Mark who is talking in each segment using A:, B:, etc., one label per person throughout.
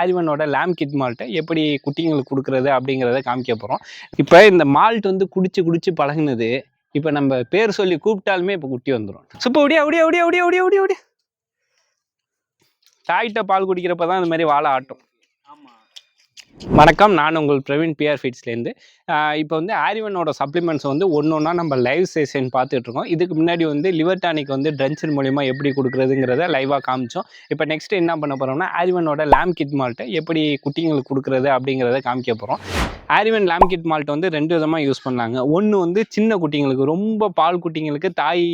A: ஆரிவனோட லேம் kit மால்ட்டை எப்படி குட்டிங்களுக்கு கொடுக்குறது அப்படிங்கிறத காமிக்க போகிறோம் இப்போ இந்த மால்ட் வந்து குடிச்சு குடிச்சு பழகுனது இப்போ நம்ம பேர் சொல்லி கூப்பிட்டாலுமே இப்போ குட்டி வந்துடும் சுப்ப ஒடியா ஒடியா ஒடியா ஒடியா ஒடியா ஒடியா ஒடியா தாய்கிட்ட பால் குடிக்கிறப்ப தான் இந்த மாதிரி வாழை ஆட்டும். வணக்கம். நான் உங்கள் பிரவீன் பிஆர் ஃபீட்ஸ்லேருந்து இப்போ வந்து ஆரிவனோட சப்ளிமெண்ட்ஸ் வந்து ஒன்று ஒன்றா நம்ம லைவ் செஷன் பார்த்துட்டு இருக்கோம். இதுக்கு முன்னாடி வந்து லிவர் டானிக் வந்து ட்ரென்ச்சர் மூலிமா எப்படி கொடுக்குறதுங்கிறத லைவாக காமிச்சோம். இப்போ நெக்ஸ்ட் என்ன பண்ண போகிறோம்னா ஆரிவனோட லேம் கிட் மால்ட்டை எப்படி குட்டிங்களுக்கு கொடுக்குறது அப்படிங்கிறத காமிக்க போகிறோம் ஆரிவன் லேம் கிட் மால்ட் வந்து ரெண்டு விதமாக யூஸ் பண்ணாங்க. ஒன்று வந்து சின்ன குட்டிங்களுக்கு ரொம்ப பால் குட்டிங்களுக்கு தாய்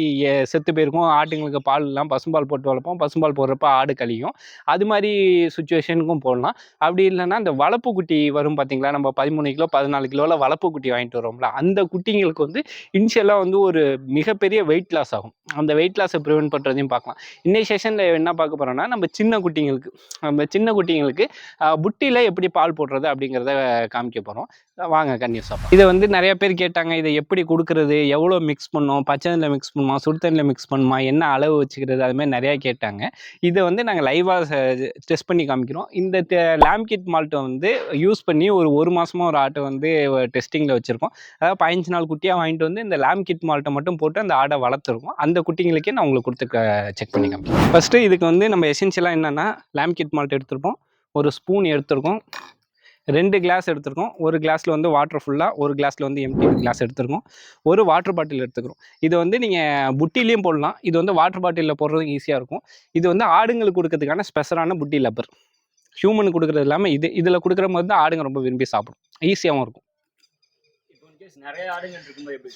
A: செத்து போயிருக்கும் ஆட்டுங்களுக்கு பால் எல்லாம் பசும்பால் போட்டு வளர்ப்போம் பசும்பால் போடுறப்ப ஆடு கழியும். அது மாதிரி சுச்சுவேஷனுக்கும் போடலாம். அப்படி இல்லைன்னா அந்த வளர்ப்பு குட்டி வரும் பார்த்தீங்களா நம்ம பதிமூணு கிலோ பதினாலு கிலோவில் வளர்ப்பு குட்டி வாங்கிட்டு வரோம்ல அந்த குட்டிங்களுக்கு வந்து இனிஷியலாக வந்து ஒரு மிகப்பெரிய வெயிட் லாஸ் ஆகும். அந்த வெயிட் லாஸை ப்ரிவென்ட் பண்ணுறதையும் பார்க்கலாம். இன்னைக்கு செஷனில் என்ன பார்க்க போகிறோம்னா நம்ம சின்ன குட்டிங்களுக்கு நம்ம சின்ன குட்டிங்களுக்கு புட்டியில் எப்படி பால் போடுறது அப்படிங்கிறத காமிக்க போகிறோம் வாங்க கன்னியூஸாக இதை வந்து நிறைய பேர் கேட்டாங்க இதை எப்படி கொடுக்குறது? எவ்வளோ மிக்ஸ் பண்ணும் பச்சை தண்ணியில் மிக்ஸ் பண்ணுமா? சுடுதண்ணியில் மிக்ஸ் பண்ணுமா? என்ன அளவு வச்சுக்கிறது? அதுமாதிரி நிறையா கேட்டாங்க. இதை வந்து நாங்கள் லைவாக டெஸ்ட் பண்ணி காமிக்கிறோம். இந்த லேம் கிட் மால்ட்டை வந்து யூஸ் பண்ணி ஒரு ஒரு மாதமாக ஒரு ஆட்டை வந்து டெஸ்டிங்கில் வச்சுருக்கோம். அதாவது பதினஞ்சு நாள் குட்டியாக வாங்கிட்டு வந்து இந்த லேம் கிட் மால்ட்டை மட்டும் போட்டு அந்த ஆடை வளர்த்துருக்கோம். அந்த குட்டிங்களுக்கே நான் உங்களுக்கு கொடுத்து செக் பண்ணி காமிக்கிறேன். ஃபஸ்ட்டு இதுக்கு வந்து நம்ம எசென்ஷியலாக என்னென்னா லேம் கிட் மால்ட் எடுத்திருப்போம். ஒரு ஸ்பூன் எடுத்திருக்கோம். ரெண்டு கிளாஸ் எடுத்துருக்கோம். ஒரு கிளாஸில் வந்து வாட்டர் ஃபுல்லாக ஒரு கிளாஸில் வந்து எம்டி கிளாஸ் எடுத்துருக்கோம். ஒரு வாட்டர் பாட்டில் எடுத்துக்கிறோம். இது வந்து நீங்கள் புட்டிலையும் போடலாம். இது வந்து வாட்டர் பாட்டிலில் போடுறதுக்கு ஈஸியாக இருக்கும். இது வந்து ஆடுங்களுக்கு கொடுக்கறதுக்கான ஸ்பெஷலான புட்டி லப்பர் ஹியூமனுக்கு கொடுக்குறது இல்லாமல் இது இதில் கொடுக்குற போது தான் ஆடுங்க ரொம்ப விரும்பி சாப்பிடும். ஈஸியாகவும் இருக்கும்.
B: நிறைய ஆடுங்க இருக்கும்போது எப்படி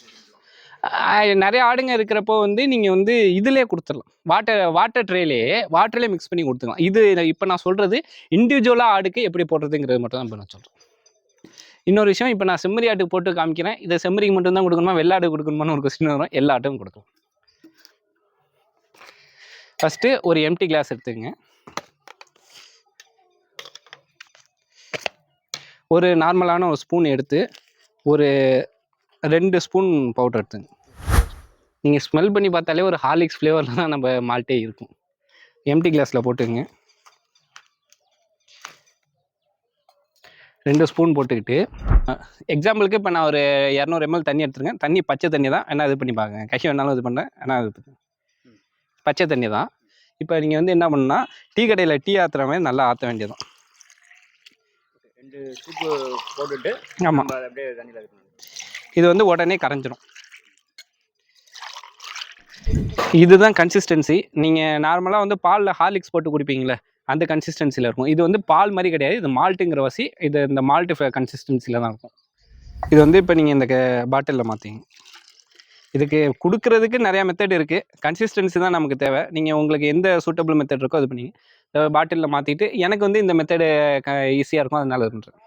A: நிறைய ஆடுங்க இருக்கிறப்போ வந்து நீங்கள் வந்து இதிலே கொடுத்துடலாம். வாட்டர் வாட்டர் ட்ரேலே வாட்டர்லேயே மிக்ஸ் பண்ணி கொடுத்துக்கலாம். இது இப்போ நான் சொல்கிறது இண்டிவிஜுவலாக ஆடுக்கு எப்படி போடுறதுங்கிறது மட்டும் தான் இப்போ நான் சொல்கிறேன் இன்னொரு விஷயம் இப்போ நான் செம்மறி ஆட்டுக்கு போட்டு காமிக்கிறேன். இதை செம்மறிக்கு மட்டும் தான் கொடுக்கணுமா? வெள்ளாடு கொடுக்கணுமான்னு ஒரு கொஸ்டின் வரும். எல்லா ஆட்டும் கொடுக்கலாம். ஃபஸ்ட்டு ஒரு எம்டி கிளாஸ் எடுத்துக்கங்க ஒரு நார்மலான ஒரு ஸ்பூன் எடுத்து ஒரு ரெண்டு ஸ்பூன் பவுடர் எடுத்துங்க. நீங்கள் ஸ்மெல் பண்ணி பார்த்தாலே ஒரு ஹார்லிக்ஸ் ஃப்ளேவரில் தான் நம்ம மால்ட்டே இருக்கும். எம்டி கிளாஸில் போட்டுங்க ரெண்டு ஸ்பூன் போட்டுக்கிட்டு எக்ஸாம்பிளுக்கு இப்போ நான் ஒரு இரநூறு எம்எல் தண்ணி எடுத்துருக்கேன். தண்ணி பச்சை தண்ணி தான். என்ன இது பண்ணி பாருங்க கஷி வேணாலும் இது பண்ணுறேன் ஆனால் இது. பச்சை தண்ணி தான். இப்போ நீங்கள் வந்து என்ன பண்ணணும்னா டீ கடையில் டீ ஆற்றுற மாதிரி நல்லா ஆற்ற வேண்டியதும்
B: ரெண்டு ஸ்கூப்பு போட்டுட்டு
A: ஆமாம் இது வந்து உடனே கரைஞ்சிரும். இதுதான் கன்சிஸ்டன்சி நீங்கள் நார்மலாக வந்து பாலில் ஹார்லிக்ஸ் போட்டு குடிப்பீங்களே அந்த கன்சிஸ்டன்சியில் இருக்கும். இது வந்து பால் மாதிரி கிடையாது இது மால்ட்டுங்கிற வசி இது இந்த மால்ட்டு கன்சிஸ்டன்சியில் தான் இருக்கும். இது வந்து இப்போ நீங்கள் இந்த பாட்டிலில் மாற்றிங்க இதுக்கு கொடுக்கறதுக்கு நிறையா மெத்தட் இருக்குது கன்சிஸ்டன்சி தான் நமக்கு தேவை. நீங்கள் உங்களுக்கு எந்த சூட்டபிள் மெத்தட் இருக்கோ அது பண்ணிங்க. பாட்டிலில் மாற்றிட்டு எனக்கு வந்து இந்த மெத்தடு ஈஸியாக இருக்கும் அதனால பண்ணுறேன்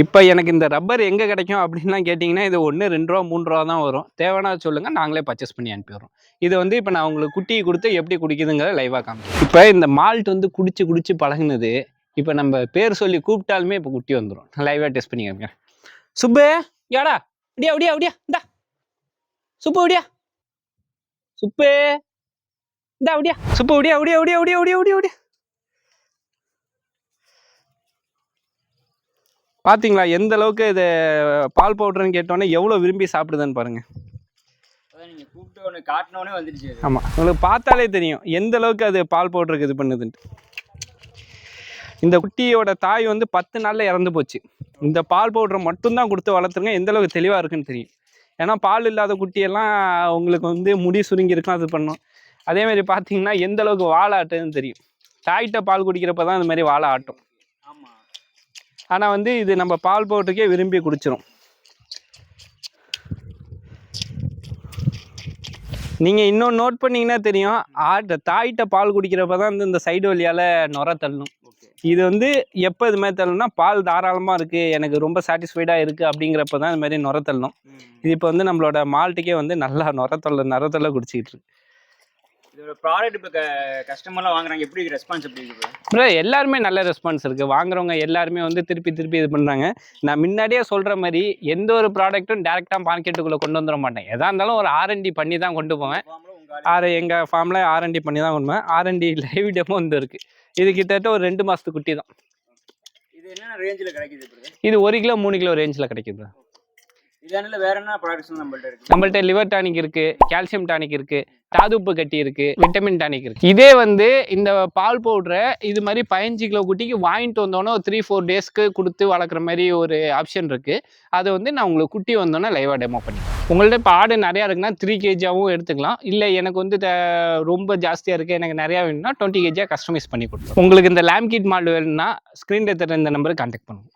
A: இப்போ எனக்கு இந்த ரப்பர் எங்கே கிடைக்கும் அப்படின்லாம் கேட்டிங்கன்னா இது ஒன்று ரெண்டு ரூபா மூணு ரூபா தான் வரும். தேவைன்னா சொல்லுங்கள் நாங்களே பர்ச்சேஸ் பண்ணி அனுப்பிடுறோம். இது வந்து இப்போ நான் உங்களுக்கு குட்டி கொடுத்து எப்படி குடிக்குதுங்கிற லைவாக காமிக்கிறேன். இப்போ இந்த மால்ட் வந்து குடிச்சு குடிச்சு பழகுனது இப்போ நம்ம பேர் சொல்லி கூப்பிட்டாலுமே இப்போ குட்டி வந்துடும் லைவாக டெஸ்ட் பண்ணி காமிக்கிறேன். சுப்பு யாடா? அப்படியா அப்படியா அப்படியா இந்தா. சுப்பு அப்படியா சுப்பு இந்தா அப்படியா சுப்பு அப்படியா அப்படியா அப்படியா அப்படியா அப்படியா அப்படியா அப்படியா பாத்தீங்களா? எந்த அளவுக்கு இது பால் பவுடர்னு கேட்டோன்னே எவ்வளோ விரும்பி சாப்பிடுதுன்னு பாருங்க.
B: அதான் நீங்கள் கூப்பிட்டு ஒன்று காட்டினோடனே வந்துடுச்சு
A: ஆமாம் உங்களுக்கு பார்த்தாலே தெரியும். எந்த அளவுக்கு அது பால் பவுடருக்கு இது பண்ணுதுன்ட்டு. இந்த குட்டியோட தாய் வந்து பத்து நாளில் இறந்து போச்சு. இந்த பால் பவுடரை மட்டும்தான் கொடுத்து வளர்த்துருங்க. எந்த அளவுக்கு தெளிவாக இருக்குன்னு தெரியும். ஏன்னா பால் இல்லாத குட்டியெல்லாம் உங்களுக்கு வந்து முடி சுருங்கி இருக்கும் அது பண்ணும். அதே மாதிரி பார்த்தீங்கன்னா எந்த அளவுக்கு வாழை ஆட்டுதுன்னு தெரியும். தாய்கிட்ட பால் குடிக்கிறப்ப தான் இந்த மாதிரி வாழை ஆட்டும். ஆனால் வந்து இது நம்ம பால் பவுடருக்கே விரும்பி குடிச்சிரும். நீங்கள் இன்னும் நோட் பண்ணீங்கன்னா தெரியும். ஆட்ட தாய்கிட்ட பால் குடிக்கிறப்ப தான் வந்து இந்த சைடு வழியால் நுர தள்ளணும் இது வந்து எப்போ இது மாதிரி தள்ளணும்னா பால் தாராளமாக இருக்குது எனக்கு ரொம்ப சாட்டிஸ்ஃபைடாக இருக்குது அப்படிங்கிறப்ப தான் இது மாதிரி நுர தள்ளணும் இது இப்போ வந்து நம்மளோட மால்ட்டுக்கே வந்து நல்லா நுர தள்ள நுர தள்ள குடிச்சிக்கிட்டு இருக்கு.
B: இதோட ப்ராடக்ட் இப்போ கஸ்டமர்லாம் வாங்குறாங்க. எப்படி ரெஸ்பான்ஸ் எப்படி இருக்குது
A: ப்ரோ எல்லாருமே நல்ல ரெஸ்பான்ஸ் இருக்குது வாங்குறவங்க எல்லாருமே வந்து திருப்பி திருப்பி இது பண்ணுறாங்க நான் முன்னாடியே சொல்கிற மாதிரி எந்த ஒரு ப்ராடக்ட்டும் டேரெக்டாக மார்க்கெட்டுக்குள்ளே கொண்டு வந்துட மாட்டேன். எதாக இருந்தாலும் ஒரு ஆர்என்டி பண்ணி தான் கொண்டு போவேன். ஆர் எங்கள் ஃபார்மில் ஆர்என்டி பண்ணி தான் கொண்டு போவேன். ஆர்என்டி லைவ் டெமோ வந்து இருக்குது இது கிட்டத்தட்ட ஒரு ரெண்டு மாசத்து குட்டி தான்.
B: இது என்னென்ன ரேஞ்சில் கிடைக்குது
A: இது ஒரு கிலோ மூணு கிலோ ரேஞ்சில் கிடைக்குது
B: இதானில் வேற என்ன ப்ராடக்ட்ஸ் நம்மள்ட்ட இருக்கு?
A: நம்மள்ட்ட லிவர் டானிக் இருக்கு கால்சியம் டானிக் இருக்கு தாதுப்பு கட்டி இருக்கு விட்டமின் டானிக் இருக்கு. இதே வந்து இந்த பால் பவுடரை இது மாதிரி பதினஞ்சு கிலோ குட்டிக்கு வாங்கிட்டு வந்தோன்னே ஒரு த்ரீ ஃபோர் டேஸ்க்கு கொடுத்து வளர்க்குற மாதிரி ஒரு ஆப்ஷன் இருக்கு. அதை வந்து நான் உங்களுக்கு குட்டி வந்தோன்னே லைவாக டெமோ பண்ணி உங்கள்ட்ட இப்போ ஆடு நிறையா இருக்குன்னா த்ரீ கேஜியாகவும் எடுத்துக்கலாம். இல்லை எனக்கு வந்து த- ரொம்ப ஜாஸ்தியாக இருக்குது எனக்கு நிறையா வேணும்னா டுவெண்ட்டி கேஜியாக கஸ்டமைஸ் பண்ணி கொடுத்துருவோம் உங்களுக்கு இந்த லேம் கிட் மாடு வேணும்னா ஸ்க்ரீன் தர இந்த நம்பருக்கு கான்டாக்ட் பண்ணுவோம்